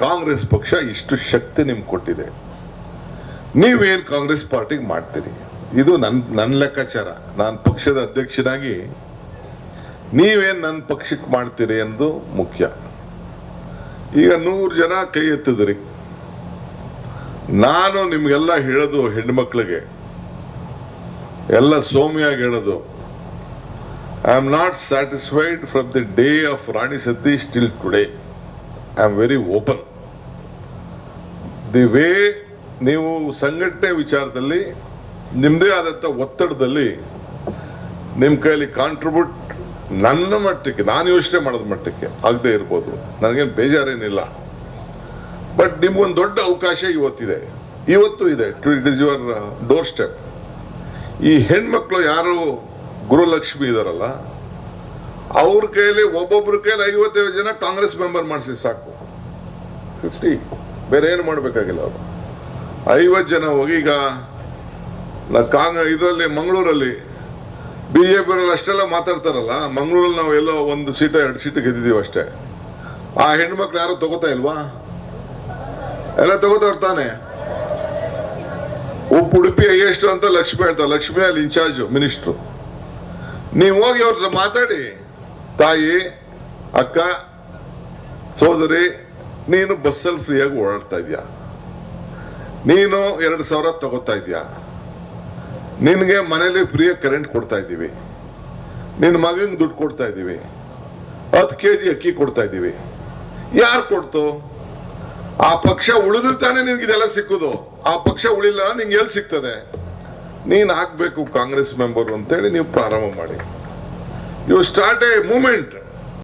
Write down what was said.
ಕಾಂಗ್ರೆಸ್ ಪಕ್ಷ ಇಷ್ಟು ಶಕ್ತಿ ನಿಮ್ಗೆ ಕೊಟ್ಟಿದೆ. ನೀವೇನು ಕಾಂಗ್ರೆಸ್ ಪಾರ್ಟಿಗೆ ಮಾಡ್ತೀರಿ? ಇದು ನನ್ನ ನನ್ನ ಲೆಕ್ಕಾಚಾರ. ನಾನು ಪಕ್ಷದ ಅಧ್ಯಕ್ಷನಾಗಿ ನೀವೇನು ನನ್ನ ಪಕ್ಷಕ್ಕೆ ಮಾಡ್ತೀರಿ ಎಂದು ಮುಖ್ಯ. ಈಗ ನೂರು ಜನ ಕೈ ಎತ್ತಿದ್ರಿ. ನಾನು ನಿಮಗೆಲ್ಲ ಹೇಳೋದು ಹೆಣ್ಮಕ್ಳಿಗೆ. ಎಲ್ಲ ಸೋಮ್ಯಾಗಿ ಹೇಳೋದು. I am not satisfied from the day of Rani Satish till today I am very open the way ನೀವು ಸಂಘಟನೆ ವಿಚಾರದಲ್ಲಿ ನಿಮ್ಮದೇ ಆದಂಥ ಒತ್ತಡದಲ್ಲಿ ನಿಮ್ಮ ಕೈಯಲ್ಲಿ ಕಾಂಟ್ರಿಬ್ಯೂಟ್ ನನ್ನ ಮಟ್ಟಕ್ಕೆ, ನಾನು ಯೋಚನೆ ಮಾಡೋದ ಮಟ್ಟಕ್ಕೆ ಆಗದೆ ಇರ್ಬೋದು. ನನಗೇನು ಬೇಜಾರೇನಿಲ್ಲ. ಬಟ್ ನಿಮ್ಗೊಂದು ದೊಡ್ಡ ಅವಕಾಶ ಇವತ್ತಿದೆ. ಇವತ್ತು ಇದೆ. To it is your doorstep ಈ ಹೆಣ್ಮಕ್ಳು ಯಾರು ಗುರುಲಕ್ಷ್ಮಿ ಇದಾರಲ್ಲ, ಅವ್ರ ಕೈಯಲ್ಲಿ ಒಬ್ಬೊಬ್ಬರ ಕೈಯಲ್ಲಿ ಐವತ್ತೈದು ಜನ ಕಾಂಗ್ರೆಸ್ ಮೆಂಬರ್ ಮಾಡಿಸಿ ಸಾಕು. ಫಿಫ್ಟಿ ಬೇರೆ ಏನು ಮಾಡಬೇಕಾಗಿಲ್ಲ ಅವರು. ಐವತ್ತು ಜನ ಹೋಗಿ ಈಗ ನಾ ಕಾಂಗ್ರೆ ಇದರಲ್ಲಿ ಮಂಗಳೂರಲ್ಲಿ ಬಿ ಜೆ ಪಿಯವರಲ್ಲಿ ಅಷ್ಟೆಲ್ಲ ಮಾತಾಡ್ತಾರಲ್ಲ, ಮಂಗಳೂರಲ್ಲಿ ನಾವು ಎಲ್ಲೋ ಒಂದು ಸೀಟ, ಎರಡು ಸೀಟ್ ಗೆದ್ದಿದ್ದೀವಿ ಅಷ್ಟೇ. ಆ ಹೆಣ್ಮಕ್ಳು ಯಾರು ತಗೋತಾ ಇಲ್ವಾ? ಎಲ್ಲ ತಗೋತಾ ತಾನೆ. ಉಪ್ಪು ಉಡುಪಿ ಎಷ್ಟು ಅಂತ ಲಕ್ಷ್ಮಿ ಹೇಳ್ತಾರೆ ಲಕ್ಷ್ಮಿ ಅಲ್ಲಿ ಇನ್ಚಾರ್ಜ್, ಮಿನಿಸ್ಟ್ರು. ನೀವು ಹೋಗಿ ಅವ್ರ ಮಾತಾಡಿ. ತಾಯಿ, ಅಕ್ಕ, ಸೋದರಿ ನೀನು ಬಸ್ಸಲ್ಲಿ ಫ್ರೀಯಾಗಿ ಓಡಾಡ್ತಾ ಇದೆಯಾ? ನೀನು ಎರಡು ಸಾವಿರ ತಗೋತಾ ಇದೆಯಾ? ನಿನಗೆ ಮನೇಲಿ ಫ್ರೀಯಾಗಿ ಕರೆಂಟ್ ಕೊಡ್ತಾ ಇದ್ದೀವಿ. ನಿನ್ನ ಮಗಂಗೆ ದುಡ್ಡು ಕೊಡ್ತಾ ಇದ್ದೀವಿ. ಹತ್ತು ಕೆ ಜಿ ಅಕ್ಕಿ ಕೊಡ್ತಾ ಇದ್ದೀವಿ. ಯಾರು ಕೊಡ್ತು? ಆ ಪಕ್ಷ ಉಳಿದು ತಾನೇ ನಿನ್ಗೆ ಇದೆಲ್ಲ ಸಿಕ್ಕುದು. ಆ ಪಕ್ಷ ಉಳಿಲ್ಲ, ನಿಂಗೆ ಎಲ್ಲಿ ಸಿಗ್ತದೆ? ನೀನು ಹಾಕಬೇಕು ಕಾಂಗ್ರೆಸ್ ಮೆಂಬರು ಅಂತೇಳಿ ನೀವು ಪ್ರಾರಂಭ ಮಾಡಿ. You start A moment